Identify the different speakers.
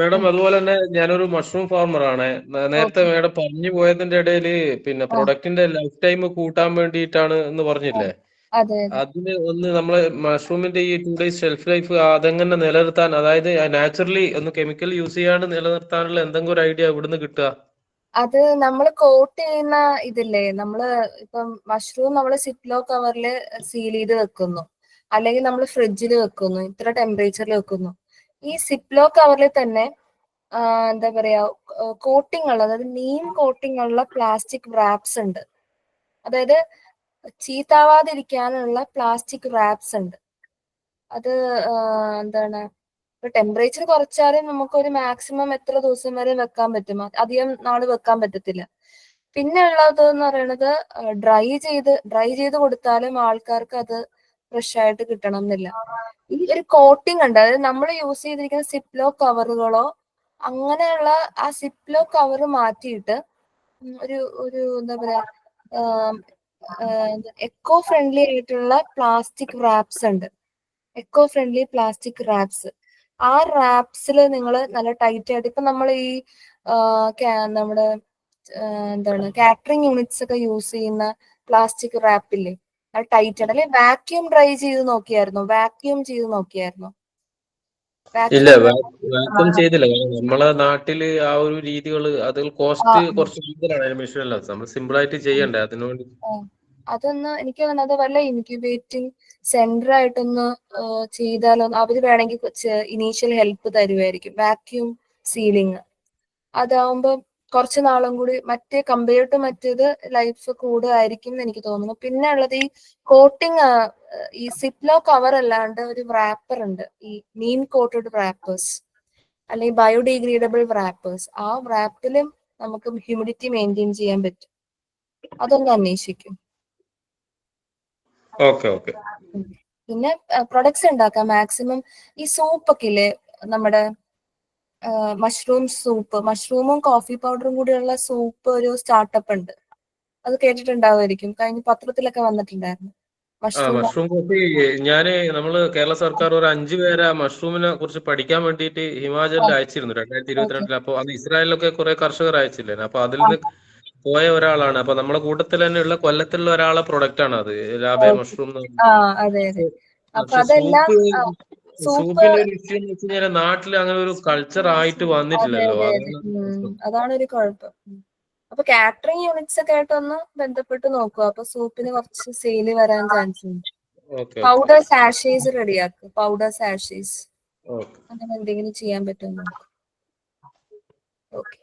Speaker 1: Madam അതുപോലെ തന്നെ ഞാനൊരു മഷ്റൂം ഫാർമർ ആണ്. നേരത്തെ. മേഡം പറഞ്ഞു പോയതിന്റെ ഇടയിൽ പിന്നെ. പ്രൊഡക്റ്റിന്റെ ലൈഫ് ടൈം കൂട്ടാൻ വേണ്ടിയിട്ടാണ് എന്ന് പറഞ്ഞില്ലേ?
Speaker 2: അതെ അതെ.
Speaker 1: അതിന് ഒന്ന് നമ്മൾ മഷ്റൂമിന്റെ ഈ ടു ഡേയ്സ് ഷെൽഫ് ലൈഫ് അതെങ്ങനെ നിലനിർത്താൻ അതായത് നാച്ചുറലി ഒന്ന് കെമിക്കൽ യൂസ് ചെയ്യാണ്ട് നിലനിർത്താനുള്ള എന്തെങ്കിലും ഒരു ഐഡിയ ഇവിടുന്ന് കിട്ടുക?
Speaker 2: അത് നമ്മൾ കോട്ട് ചെയ്യുന്ന ഇതില്ലേ? നമ്മൾ ഇപ്പം മഷ്റൂം നമ്മൾ സിപ്ലോ കവറിൽ സീൽ ചെയ്ത് വെക്കുന്നു. അല്ലെങ്കിൽ നമ്മൾ ഫ്രിഡ്ജിൽ വെക്കുന്നു. ഇത്ര ടെമ്പറേച്ചറിൽ വെക്കുന്നു. ഈ സിപ്ലോ കവറിൽ തന്നെ എന്താ പറയാ കോട്ടിംഗ് ഉള്ള അതായത് നീം കോട്ടിംഗ് ഉള്ള പ്ലാസ്റ്റിക് റാപ്സ് ഉണ്ട്. അതായത് ചീത്താവാതിരിക്കാനുള്ള പ്ലാസ്റ്റിക് റാപ്സ് ഉണ്ട്. അത് എന്താണ് ടെമ്പറേച്ചർ കുറച്ചാലും നമുക്ക് ഒരു മാക്സിമം എത്ര ദിവസം വരെ വെക്കാൻ പറ്റും? അധികം നാൾ വെക്കാൻ പറ്റത്തില്ല. പിന്നെ ഉള്ളത് എന്ന് പറയുന്നത് ഡ്രൈ ചെയ്ത് ഡ്രൈ ചെയ്ത് കൊടുത്താലും ആൾക്കാർക്ക് അത് ഫ്രഷ് ആയിട്ട് കിട്ടണം എന്നില്ല ഈ ഒരു കോട്ടിംഗ് ഉണ്ട് അതായത് നമ്മൾ യൂസ് ചെയ്തിരിക്കുന്ന സിപ്ലോ കവറുകളോ അങ്ങനെയുള്ള ആ സിപ്ലോ കവർ മാറ്റിയിട്ട് ഒരു ഒരു എന്താ പറയാ എക്കോ ഫ്രണ്ട്ലി ആയിട്ടുള്ള പ്ലാസ്റ്റിക് റാപ്സ് ഉണ്ട്. എക്കോ ഫ്രണ്ട്ലി പ്ലാസ്റ്റിക് റാപ്സ് ആ റാപ്സിൽ നിങ്ങൾ നല്ല ടൈറ്റ് ആയിട്ട് ഇപ്പൊ നമ്മൾ ഈ നമ്മുടെ എന്താണ് കാറ്ററിംഗ് യൂണിറ്റ്സ് ഒക്കെ യൂസ് ചെയ്യുന്ന പ്ലാസ്റ്റിക് റാപ്പില്ലേ ടൈറ്റ് ആണ്. അല്ലെ വാക്യൂം ഡ്രൈ ചെയ്ത് നോക്കിയായിരുന്നു? വാക്യൂം ചെയ്ത് നോക്കിയായിരുന്നു?
Speaker 1: ഇല്ല
Speaker 2: വാക്യൂം
Speaker 1: ചെയ്തില്ല. നമ്മളെ നാട്ടിൽ ആ ഒരു രീതികൾ അതിൽ കോസ്റ്റ് കുറച്ച് കൂടുതലാണ് മെഷീൻ അല്ല നമ്മൾ സിമ്പിൾ ആയിട്ട് ചെയ്യണ്ടേ? അതിനോട് വേണ്ടി
Speaker 2: അതൊന്ന് എനിക്ക് അത് വല്ല ഇൻക്യുബേറ്റിംഗ് സെന്റർ ആയിട്ടൊന്ന് ചെയ്താലൊന്ന് ചെയ്താലോ? അവർ വേണമെങ്കിൽ ഇനീഷ്യൽ ഹെൽപ്പ് തരുമായിരിക്കും വാക്യൂം സീലിംഗ് അതാവുമ്പോ കുറച്ച് നാളും കൂടി മറ്റേ കമ്പയർ ടു മറ്റേത് ലൈഫ് കൂടുതലായിരിക്കും എന്ന് എനിക്ക് തോന്നുന്നു. പിന്നെ ഉള്ളത് ഈ കോട്ടിങ് ഈ സിപ്ലോ കവർ അല്ലാണ്ട് ഒരു റാപ്പർ ഉണ്ട്. ഈ മീൻ കോട്ടഡ് റാപ്പേഴ്സ് അല്ലെങ്കിൽ ബയോഡിഗ്രേഡബിൾ റാപ്പേഴ്സ് ആ റാപ്പിലും നമുക്ക് ഹ്യൂമിഡിറ്റി മെയിന്റെയിൻ ചെയ്യാൻ പറ്റും. അതൊന്ന് അന്വേഷിക്കും. പിന്നെ പ്രൊഡക്ട്സ് ഉണ്ടാക്കാം. മാക്സിമം ഈ സോപ്പൊക്കെ ഒക്കെ ഇല്ലേ? നമ്മുടെ മഷ്റൂം സൂപ്പ്. മഷ്റൂമും കോഫി പൗഡറും കൂടിയുള്ള സൂപ്പ് ഒരു സ്റ്റാർട്ടപ്പ് ഉണ്ട്. അത് കേട്ടിട്ടുണ്ടാവുമായിരിക്കും. കഴിഞ്ഞ പത്രത്തിലൊക്കെ വന്നിട്ടുണ്ടായിരുന്നു. മഷ്റൂം
Speaker 1: കോഫി ഞാൻ നമ്മൾ കേരള സർക്കാർ ഒരു അഞ്ചു പേരെ മഷ്റൂമിനെ കുറിച്ച് പഠിക്കാൻ വേണ്ടിയിട്ട് ഹിമാചലിൽ അയച്ചിരുന്നു രണ്ടായിരത്തി ഇരുപത്തിരണ്ടിൽ അപ്പൊ അത് ഇസ്രായേലിലൊക്കെ കുറെ കർഷകർ അയച്ചില്ലേ അപ്പൊ അതിൽ നിന്ന് പോയ ഒരാളാണ്. അപ്പൊ നമ്മുടെ കൂട്ടത്തിൽ തന്നെ ഉള്ള കൊല്ലത്തിലുള്ള ഒരാളെ പ്രൊഡക്റ്റ് ആണ് അത് ലാബെ മഷ്റൂം
Speaker 2: അതെ അതെ. അപ്പൊ അതെല്ലാം
Speaker 1: നാട്ടിൽ അങ്ങനെ ഒരു കൾച്ചർ ആയിട്ട് വന്നിട്ടില്ലല്ലോ.
Speaker 2: അതെ അതെ.
Speaker 1: അതാണ്
Speaker 2: ഒരു കുഴപ്പം. അപ്പൊ കാറ്ററിംഗ് യൂണിറ്റ്സ് ഒക്കെ ആയിട്ട് ഒന്ന് ബന്ധപ്പെട്ട് നോക്കുക അപ്പൊ സൂപ്പിന് കുറച്ച് സെയിൽ വരാൻ ചാൻസ് ഉണ്ട്. പൗഡർ സാഷേസ് റെഡിയാക്കുക പൗഡർ സാഷേസ് അങ്ങനെ എന്തെങ്കിലും ചെയ്യാൻ പറ്റുമോ? ഓക്കെ.